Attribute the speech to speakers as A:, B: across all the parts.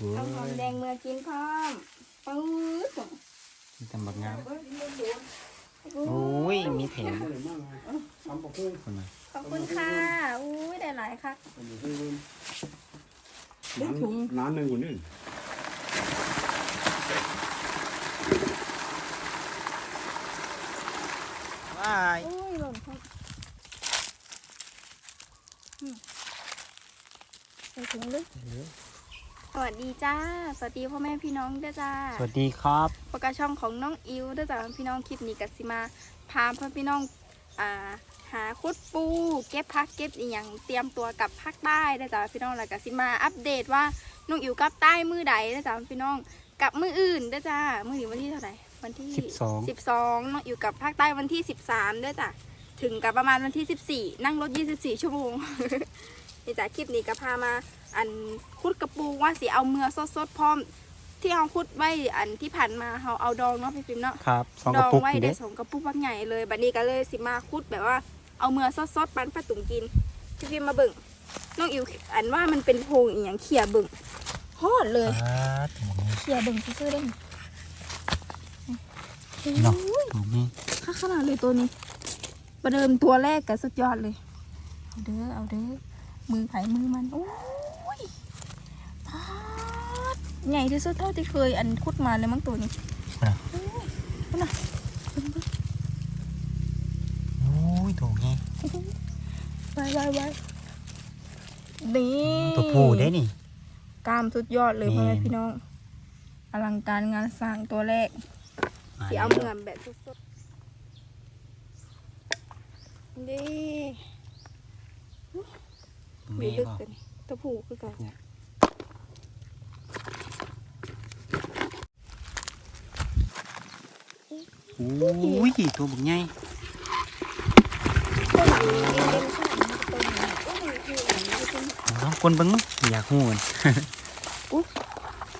A: โอ้
B: เอาหอม
A: ย
B: แดงเมื่อกินพร้อมปื๊ด
A: มีตำบักงาม
B: โอ้
A: โอ้ยมีแถม
C: ทำปะพุ่ง
A: คนมา
B: ขอบคุณค่ะอุ้ยได้หลายค่ะ
C: น้ำน้ำหนึ่งกว่านี่
A: ว้าย
B: อุ้ยหล่นครับอืมใส่ถุงเลย สวัสดีจ้า สวัสดีพ่อแม่พี่น้องด้วยจ้า
A: สวัสดีครับ
B: ปกาช่องของน้องอิวด้วยจ้าพี่น้องคลิปนี้กัสิมา พาเพื่อนพี่น้องอ่าหาคุดปู เก็บพักเก็บอีหยังเตรียมตัวกลับภาคใต้ด้วยจ้าพี่น้องแล้วกัสิมาอัปเดตว่าน้องอิวกลับใต้มือใดด้วยจ้าพี่น้องกลับมืออื่นด้วยจ้ามือนี้วันที่เท่าไหร่วันที่
A: สิบสอง
B: สิบสองน้องอิวกลับภาคใต้วันที่สิบสามด้วยจ้ะถึงกับประมาณวันที่สิบสี่นั่งรถยี่สิบสี่ชั่วโมง นี่จ้ะคลิปนี้ก็พามาอันคุดกระปูว่าสิเอาเมือสดๆพร้อม ที่เอาคุดไว้อันที่ผ่านมาเขาเอาดองเนาะพี่ฟิล์มเนาะ
A: ครับสอง
B: ด
A: กระ
B: อง
A: ปุก
B: ไว้
A: อยู่
B: ได้
A: เด้
B: สองกระปุกบักใหญ่เลยบัดนี้ก็เลยสิมาคุดแบบว่าเอาเมือสดๆปันปลาตุ่มกินพี่ฟิล์มมาเบิ่งน้องอิวอันว่ามันเป็นโพรงอีหยังเขี่ยเบิ่งฮอดเลย
A: อ่าถูกนี้
B: เขี่ยเบิ่งซื่อๆได้
A: เนาะ
B: โอ้ย
A: ถูกนี้
B: ค่าขนาดเลยตัวนี้ ประเดิมตัวแรกกับสุดยอดเลย เอาเด้อ เอาเด้อ มือไผ่มือมันโอ้ยพาดใหญ่ที่สุดเท่าที่เคยอันคุดมาเลยมั้งตัวนี้
A: นะ
B: โอ้ยเอาน่ะเบิ่งเบิ่ง
A: โอ้ยถูกนี้
B: ไว้ไว้ไว้นี่
A: ตัวผู้เด้นี่
B: กล้ามสุดยอดเลยพ่อแม่
A: แม่น
B: พี่น้อง อลังการงานสร้างตัวแรก
A: มา
B: สีเอา
A: แล้ว
B: เมือมแบบสดๆนี่
A: แม่
B: มีลึก
A: บอก
B: กันตัวผู้คือกัน
A: โอ้ยตัวบักใหญ่
B: ตัวไหนเอ็มเอ็มชอบตัวไหนตัวไหนคืออันนี้เป็น
A: ลองคนเบิ่งมั้งอยากหูมัน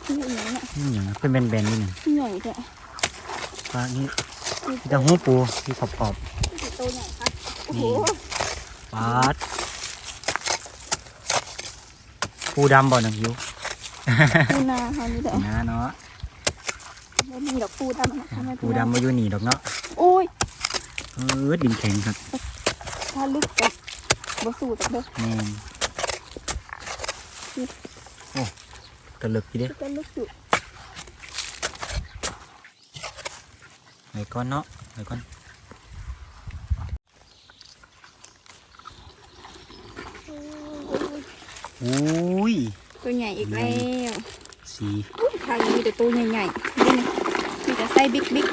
B: ที่ไหนเนี่ย
A: นี่อย่างเป็นแบนๆนี่หนึ่ง
B: ที่ใหญ่แท้
A: ว่านี่
B: ที่
A: จะหูปูที่ขอบ
B: ตัวใหญ่ครับโอ้โห
A: ๆปาด ปูดำบ่หนังหิว
B: ปูนาค่ะนี่แหละ
A: นะเนาะ
B: แล้วมีดอกปูดำนะคะแม่
A: ปูดำมาอยู่นี่ดอกเนาะ
B: โอ้ย
A: เออดินแข็งครับ
B: ถ้าลึกกับบ่สูดอกเด้อ
A: แม่นโอ้ตะลึกอยู่เด้
B: ก็ลึกอยู่
A: ไว้ก่อนเนาะไว้ก่อน
B: โอ้ ย
A: อุ้ย
B: ตัวใหญ่อีกแล้ว
A: สี
B: อุ๊ยทางนี้มีแต่ตัวใหญ่ๆนี่มีแต่ไส้บิ๊กบิ๊ก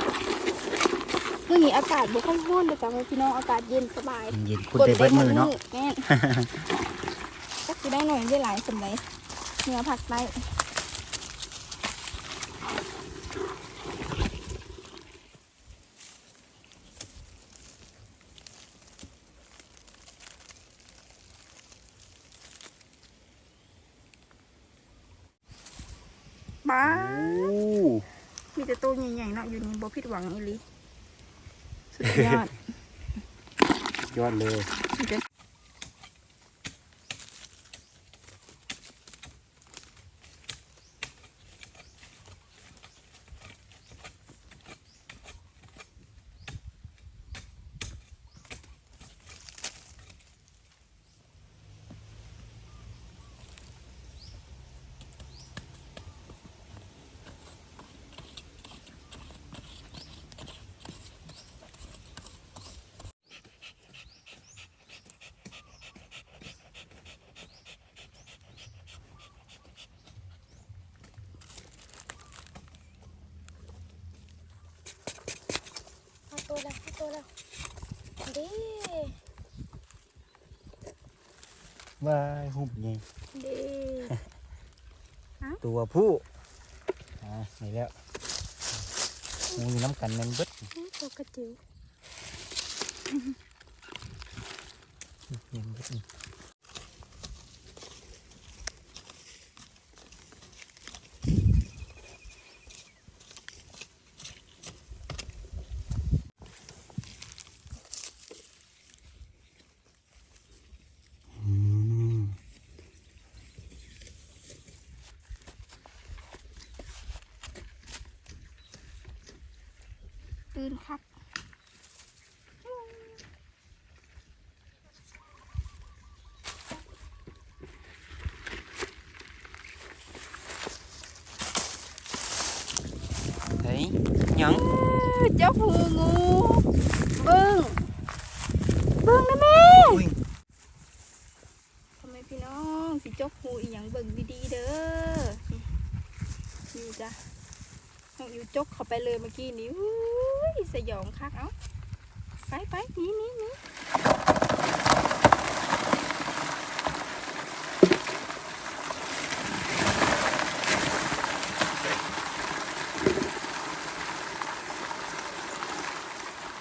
B: เมื่อนี้อากาศบ่ค่อยร้อนเลยจ้ะพี่น้องอากาศเย็นสบาย
A: เย็นๆคุณได้เบิดมือเนาะ
B: แม่นก็คือได้หน่อยได้หลายสำไรเนื้อผักได้ บ้า
A: โอ้
B: มีแต่ตัวใหญ่ๆเนาะอยู่นี่บ่ผิดหวังอีหลีสุดยอด
A: ยอดเลย
B: มีแต่ ตัวแล้วเอาตัวแล้วดี
A: ว้ายหุบไง
B: ดี
A: ตัวผู้อ่านี่แล้วงูอยู่น้ำกันแมันเบิด
B: ตัวกระจิ๋ว
A: ยังเบิด
B: ตื่นคัก
A: เฮ้ยหยัง
B: เจ้าหูงูเบิ้งเบิ้งนะแม่
A: อุ้ย
B: ทำไมพี่น้องสิจกหูอีหยังเบิ่งดีๆเด้อนี่จ้ะน้องอยู่จกเข้าไปเลยเมื่อกี้นี้อุ้ย สยองคักเอ้าไปไปนี่นี่นี่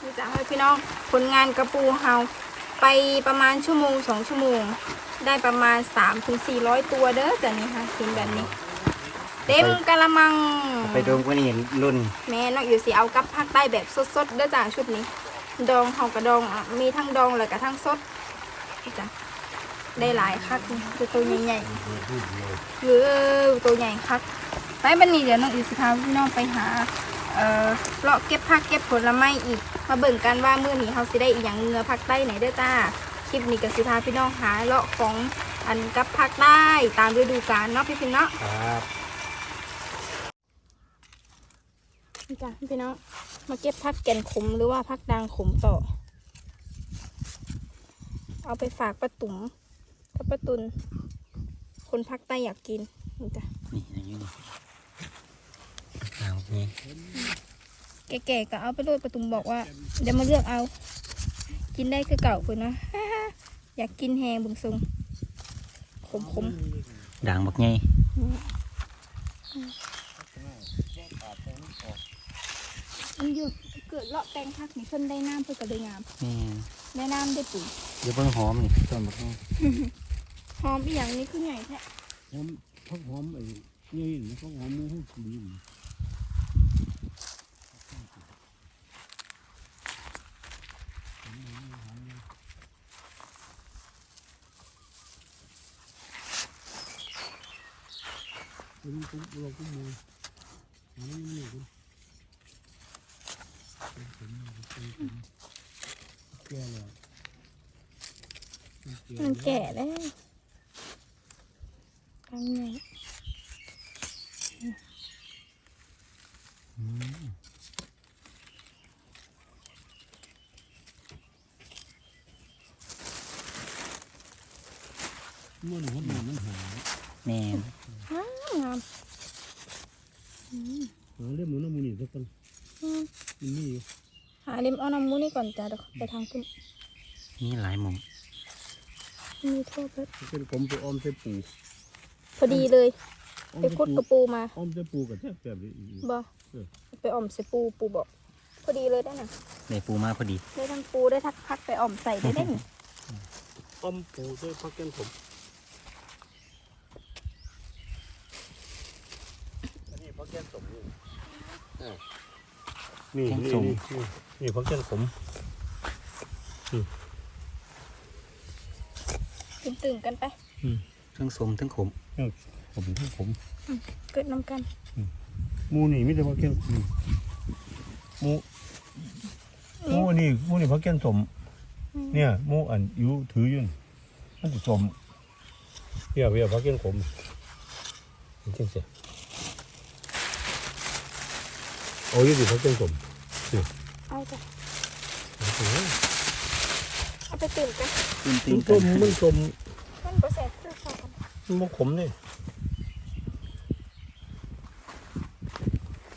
B: นี่จ้ะให้พี่น้องผลงานกระปูเฮาไปประมาณชั่วโมงสองชั่วโมง ได้ประมาณ3ถึง400ตัวเด้อจ้ะนี่ค่ะเห็นแบบนี้ เต็มกะละมัง
A: ไปโดมกว่านี่รุ่น
B: แม่น้องอยู่สิเอากับภาคใต้แบบสดๆเด้อจ้าชุดนี้ ดองเฮากระดองอะมีทั้งดองแล้วก็ทั้งสดนี่จ้ะได้หลายคักนี่คือตัวใหญ่ๆหรือตัวใหญ่คักไปบันนี้เดี๋ยวน้องอยู่สิพาพี่น้องไปหา เอ่อเลาะเก็บผักเก็บผลไม้อีก มาเบิ่งกันว่ามื้อนี้เฮาสิได้อีหยังเหงือภาคใต้ไหนเด้อจ้า คลิปนี้ก็สิพาพี่น้องหาเลาะของอันกับภาคใต้ตามฤดูกาลเนาะพี่พี่เนาะ
A: ครับ
B: นี่จ้ะพี่น้อง มาเก็บพักแก่นขมหรือว่าพักดางขมต่อ เอาไปฝากป้าตุ๋มกับป้าตุน คนพักใต้อยากกิน นี่จ้ะ
A: นี่อันนี้นี่ทางนี้
B: แก่ๆก็เอาไปโรยป้าตุ๋มบอกว่า เดี๋ยวมาเลือกเอา กินได้คือเก่าคุณนะ อยากกินแฮงบึงซุงขมขม
A: ด่างบักไง
B: ๆมันอยู่ เกิดเลาะแปลงพักนี่เพิ่นได้น้ำเพิ่นก็เลยงาม
A: นี่
B: ได้น้ำได้ปุ๋ย
A: เดี๋ยวเบิ่งหอมนี่ต้นบักไง
B: หอมอีหยังนี่คือใหญ่แท้
C: หอมพักหอมไอ้นี่นะพักหอมหมูห้องสีนี่เราก็เราก็มองอันนี้นี่คุณ แก่แล้ว
B: มันแก่แล้วกลางใหญ่
C: มันหัวหน้ามันหา
A: แม่น
B: งามงาม
C: หาเรื่องมันน้ำมันนี่สักคน
B: อืม
C: มันนี่
B: หา เล็มเอาน้ำมูนี่ก่อนจ้ะเดี๋ยวไปทางขึ้น
A: มีหลายหมุม
B: มีทั่วเพิด
C: เป็นผมไปอ้อมใส่ปู
B: พอดีเลย
C: อ้อม
B: ไป
C: ใส่
B: คุดกระปูมา
C: อ้อมใส่ปูกับแทบแบบนี้
B: บ่ไปอ่อมใส่ปูปูบอกพอดีเลยได้น่ะ
A: ได้ปูมาพอดี
B: ได้ทั้งปูได้ทักพักไปอ่อมใส่ได้ได้นี่
C: อ้อมปูใส่พักแก้มผมอันนี้พักแก้มผมนี่ นี่นี่นี่นี่พักแก้มผม
B: ตื่นๆกันไป
A: ทั้งสมทั้งขม
C: ผมทั้งผม
B: เกิดน้ำกัน
C: หมูนี่ไม่ได้พักแก้มนี่หมูหมูอันนี้หมูนี่พักแก้มสมเนี่ยหมูอันอยู่ถืออยืนมันจะสมเพียเพียพักแก้มผมจริงสิเอาอยู่ ดิพักแก้มผม
B: เอาจ้ะเอาไปตื่นกัน
A: ตื่นตื่
C: มันน
A: กั
C: ส้
A: น
C: มมันส้ม
B: มันบ่แสบคือเขากัน
C: มันบ่ขมนี่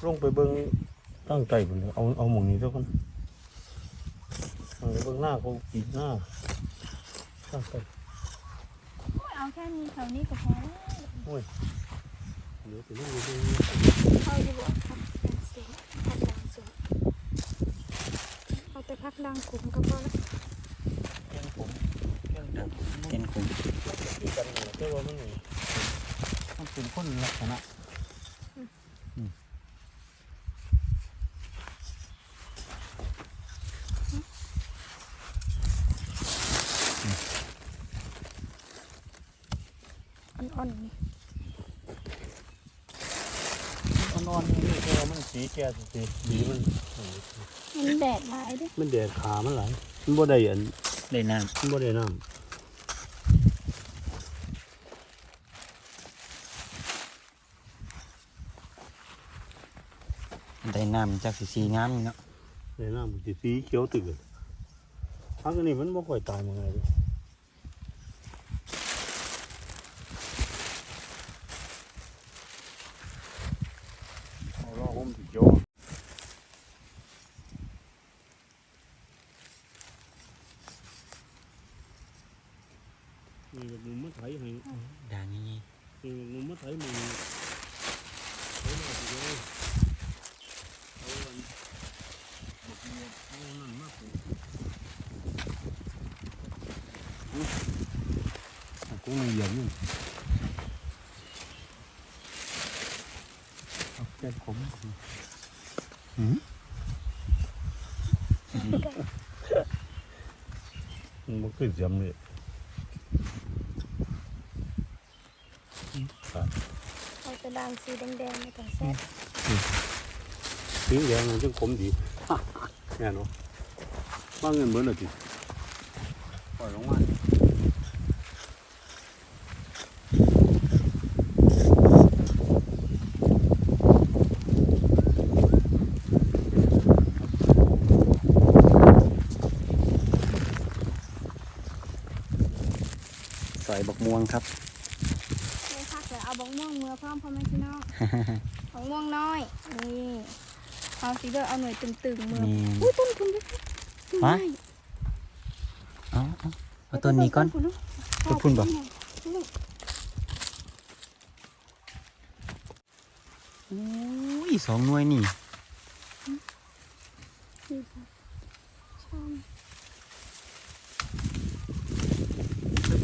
C: ลงไปเบิ่งตั้งใจพุ่นเอาเอาหมองนี้เท่ากันเอาไปเบิ่งหน้าเขากีดหน้าตั้งใจ
B: เอาแค่นี้แถวนี้ก็พอแล้ว
C: เดี๋ยวไปนั่งอยู่ตรง
B: เอาดีกว่าครับเสียงพักดังสูงเอาแต่พั กดังขมก็พอแล้ว
A: แกนขมแกนขม
C: ที่กันนี่แต่ว่ามันนี่
A: มันเป็นคนลักษณะ
B: อ่อนๆนี่
A: อ่
C: อนนี่แต่ว่ามันสีแก่สิสีมัน
B: มันแดดหลายเด้วย
C: มันแดดขามันหลายมันบ่ได้อัน
A: ได้น้
C: มันบ่ได้น้ำ
A: ได้น้ำจากสีสีงามนี่เนาะำ
C: ได้น้ำมันสิสีเขียวตึกอะพักอันนี้มันบ่ค่อยตายมาไงเลยเอาล่อผมสิโย นี่แบบมุมมาไถให้
A: ด่างนี้
C: นี่แบบมุมมาไถมือไถมาสิโเอาอันบักบัวเอานั่นมาปลูกอุ๊ยอะกูไม่เหยียบอยู่เอาแก้มขมหืมมันบ่ขึ้นเสียมเลย
B: เอาแต่ด่างสีแดงๆในกระแซ่บ
C: สีแดงมันจังขมดีแน่นอนบ้างเงินเบิดเลยจิปล่อยลงมา
A: สอยบักม่วงครับ
B: เลยพักเลยเอาบองม่วงเมื่อพร้อมพ่อแม่พี่น้อง บองม่วงน้อย นี่เอาสีเลือดเอาหน่วยตึงๆเมื่อ
A: นี่
B: อุ้ยต้นทุนด้วยต้นไม้
A: ฮะเอาเอาเอาต้นนี้ก่อน
B: ต้น
A: ต้นพุ่นบ่ อุ้ยสองหน่วยนี่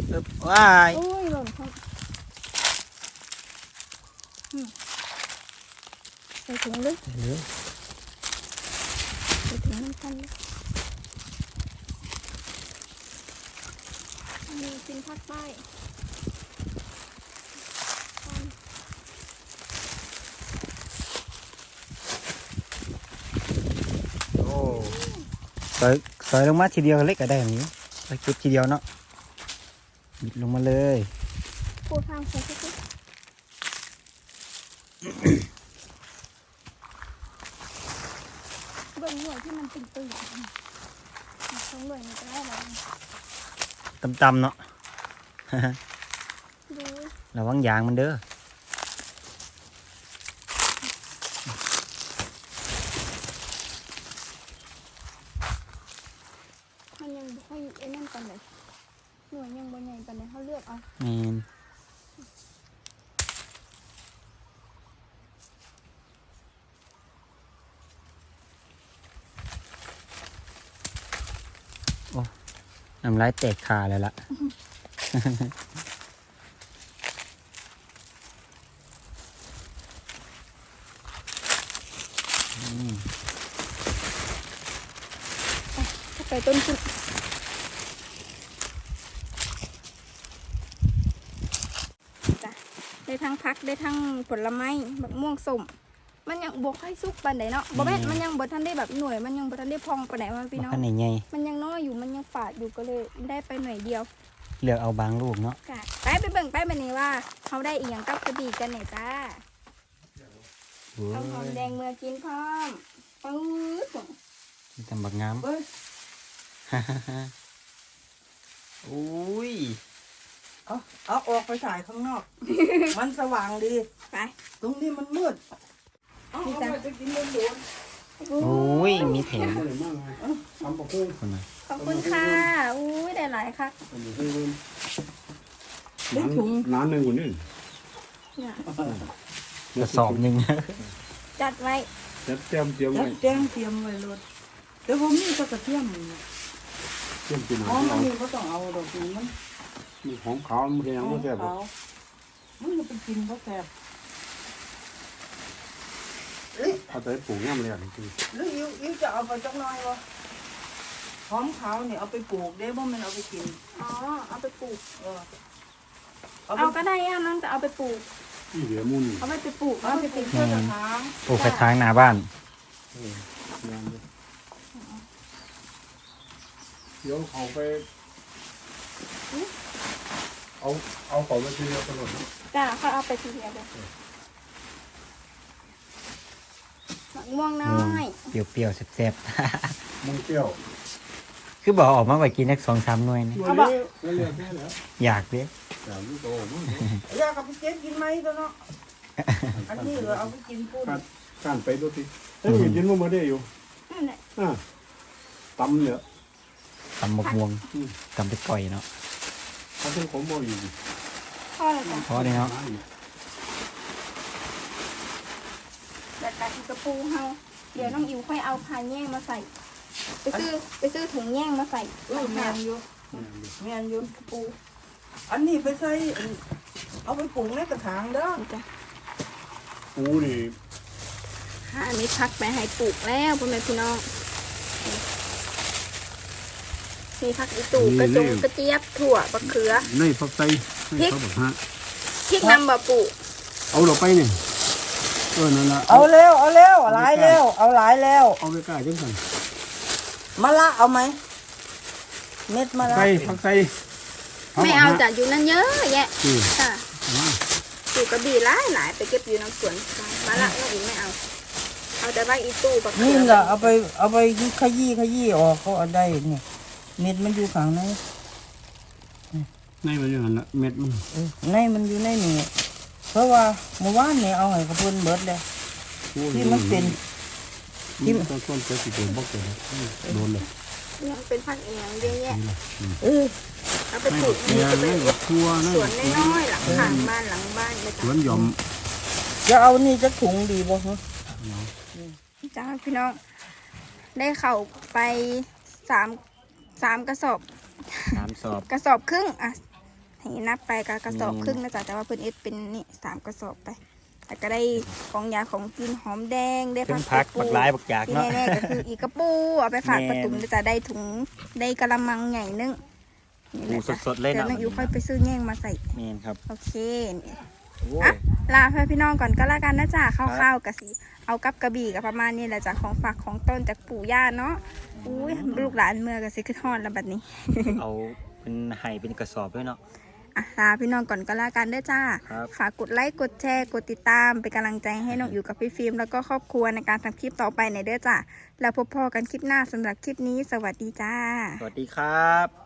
A: เอิบว้าย
B: โอ้ยหล่นครับอืม ใส่ถุงเลย
A: เหลือ
B: ใส่ถุงน้ำกันเลยอันนี้กินภาคใต้
A: โอ้สอยสอยลงมาทีเดียวเล็กก็ได้แบบนี้ไปเก็บทีเดียวเนาะบิดลงมาเลย
B: พูดทางใส่ทุกเบิ่งห น่วยที่มันตึงๆสองหน่วยมันจะได้อะไร
A: ต่ำๆเนาะ
B: ดู
A: ระวังยางมันเด้อ
B: มันยังบ่ค่อยไอ้นั่นกันเลยหน่วยยังบนใหญ่กันเลยเขาเลือกเอา
A: แมนโอ้น้ำลายแตกขาเลยล่ะ
B: ไปต้นขึ้นจ้ะได้ทั้งพักได้ทั้งผลไม้บักม่วงส้ม บกให้สุกปานใดเนาะบ่แม่นมันยังบ่ทันได้แบบหน่วยมันยังบ่ทันได้พองปานใดว่าพี่
A: มา
B: น้อง
A: ขั้นไหนไง
B: มันยังน้อยอยู่มันยังฝาดอยู่ก็เลยได้ไปหน่วยเดียว
A: เลือกเอาบางลูกเนาะ
B: ค่ะไปไปเบิ่งไปบันนี้ว่าเขาได้อีหยังกับกระดีกันเนี่ยจ้าเอาหอมแดงเมื่อกินพร้อมปื๊ด
A: มีแต่บักงาม
D: เอ้ย
A: อุ้ย
D: เอาเอาออกไปถ่ายข้างนอก มันสว่างดี
B: ไป
D: ตรงนี้มันมืดเอา
B: นี่
D: เอา
B: จ้ะ
D: ไปจะกินเรื่องหลวง
A: อุ้ยมีแถม
C: อะไรมากไงทำปะโค้ง
A: คนน่ะ
B: ขอบคุณค่ะอุ้ยได้หลายค่ะ
C: อันนี้ให้เริ่ม
D: ได้ถุง
C: น้ำหนึ่งคนนี้
B: เนี่ย
A: กระสอบหนึ่ง
B: จัดไว้
C: จัดแต้มเตรียม
D: จั
C: ไว้
D: ดแจ้งเตรียมไว้รถเดี๋ยวผมมีตะกระเทียมนี่นะ
C: เตรียมกิน
D: อ๋อ
C: อาหาร
D: มัน
C: เอา
D: นี่ก็ต้องเอาดอกนี้มัน
C: มีของขาวมันแพงมันแซ่บ
D: ขาวมันจะไปกินก็แซ่บ เอ้ย
C: เอาไปปลูกง่ามเลยอะจริง
D: หรืออิวอิวจะเอาไปจักหน่อยวะหอมขาวเนี่ยเอาไปปลูกได้บ่แมันเอาไปกิน
B: อ๋อ เอาไปปลูก
D: เออเอาไป
B: เอาก็ได้อะนั่นจะเอาไปปลูก
D: ม
C: นี่เหลือมูนี่
B: เอาไปไปปลูก
D: เอา
B: เอา
D: ไป
B: ไป
D: เป็
B: เป็นน
D: เพื่อนกระถาง
A: ปลูกกระถางหน้าบ้าน
C: งานเลยเดี๋ยวเขาไป เอา เอาของมาทีเดียวตลอด
B: จ้าเขาเอาไปทีเดียวเลย มะม่วงน้อย
A: เปรี้ยวๆแซ่บ
C: มึงเกี้ยว
A: ๆ คือบอกออกมาไว้กินสักสองสามหน่วยนะ
C: ตัวนี้นั่นเรียกแค่แล้ว
A: อยากเลย
C: อย่างลูกโตมึง
D: อยากเอาไปเก็บกินไหมตัวเนาะอันนี้เหรอเอาไปกินพูด
C: การไปดูทีเฮ้ยยินว่ามาได้อยู่
B: นั่นแหละ
C: อ่าตำเนี่ย
A: ตำมะม่วงตำไปก่อยเนาะ
C: เขาเป็นของบ่อยู่
B: พ่อเลยจ้ะ
A: พอเลยเนาะ
B: แต่กะทิกระปูเฮาเดี๋ยวน้องอิวค่อยเอาพานแย่งมาใส่ ไปซื้อไปซื้อถุงแย่งมาใส่
D: เออแม
B: ค่ะ
D: นอยู่แมนอยู่ปู อันนี้ไปใส่อันเอาไปปลูกในกระถางเด้อ
B: นี่จ้ะ
C: ปูนี่
B: หามิตรพักไปให้ปลูกแล้วพ่อแม่พี่น้องมีผักอีตูกระจงกระเจี๊ยบถั่วบะเขือ
C: ในฟักไตให้เขาบอกฮะ
B: พริกนำบะปลูก
C: เอาเราไปเนี่ย เออนั่นละ
D: เอาเร็วเอาเร็วหลายเร็วเอาหลายแล้ว
C: เอาไปกล้าจังสัน
D: มะละเอาไหมเม็ดมะละ
C: ไตฟักไต
B: ไม่เอาจ้ะอยู่นั่นเยอะแยะ
C: อืม
B: ค่ะปลูกกระบี่หลายหลายไปเก็บอยู่น้ำสวนมาละน้องอิวไม่เอาเอาแต่ว่าอีตู้บะเขื
D: นี่
B: อ
D: แหละเอาไปเอาไปขยี้ขยี้ออกเขาเอาได้นี่เม็ดมันอยู่ข้างใน
C: ในมันอยู่หันละเม็ดมัน
D: เออในมันอยู่ในนี่ เพราะว่าเมื่อวานนี่เอาให้กระเพิ่นเบิดเลยที่มันเป็น
C: ที่มันต้นต้นจะสิโดนบล็อกเลยโดนเลย
B: ยังเป็นผักเอียงเยอะแยะ
D: เออ
B: เอาไปปลูก
C: เนี่
B: นี่
C: ย
B: ก็เป็
C: นั่
B: น
C: นกับทัวนั่น
B: สวนน้อยๆหลังข้างบ้านหลังบ้านเลย
C: ส
B: จ้ะ
C: วนหย่อม
D: จะเอานี่จะถุงดีบ่ฮะ
B: จ้าพี่น้อง ได้เข่าไปสามสามกระสอบ
A: สามสอบ
B: กระสอบครึ่งอะ ให้นับไปกับกระสอบ
A: อืม
B: ครึ่งนะจ๊ะแต่ว่าเพิ่นเอ็ดเป็นนี่สามกระสอบไปแต่ก็ได้ของยาของกินหอมแดงได้
A: เพิ่
B: ผั
A: ง
B: ก
A: พัก
B: ปู
A: บักหลายบักอยาก
B: ที่
A: เนาะ
B: แน่ๆก็คืออีกกระปูเอาไปฝาก
A: แม่
B: ประตุมนะจ๊ะได้ถุงได้กระมังใหญ่นึงนี่แห
A: ปู
B: ละจ้ะ
A: สดๆเลย
B: เดี๋ยว
A: เนาะ
B: น้องอิวค่อยไปซื้อแย่งมาใส่
A: เมนครับ
B: โอเค
A: โอ้
B: อะลาเพื่อนพี่น้องก่อนก็แล้วกันนะจ๊ะคร่าวๆกับสีเอากับกระบี่กับประมาณนี้แหละจ้ะของฝากของต้นจากปู่ย่าเนาะอุ้ยลูกหลานเมืองกับสิขึ้นฮอดแล้วบัดนี้
A: เอาเป็นไห่เป็นกระสอบด้วยเนาะ
B: อะลาพี่น้องก่อนก็แล้วกันเด้อจ้า
A: ครับ
B: ฝากกดไลค์กดแชร์กดติดตามเป็นกำลังใจให้น้องอยู่กับพี่ฟิล์มแล้วก็ครอบครัวในการทำคลิปต่อไปในเด้อจ้าแล้วพบพอกันคลิปหน้าสำหรับคลิปนี้ สวัสดีจ้า
A: สวัสดีครับ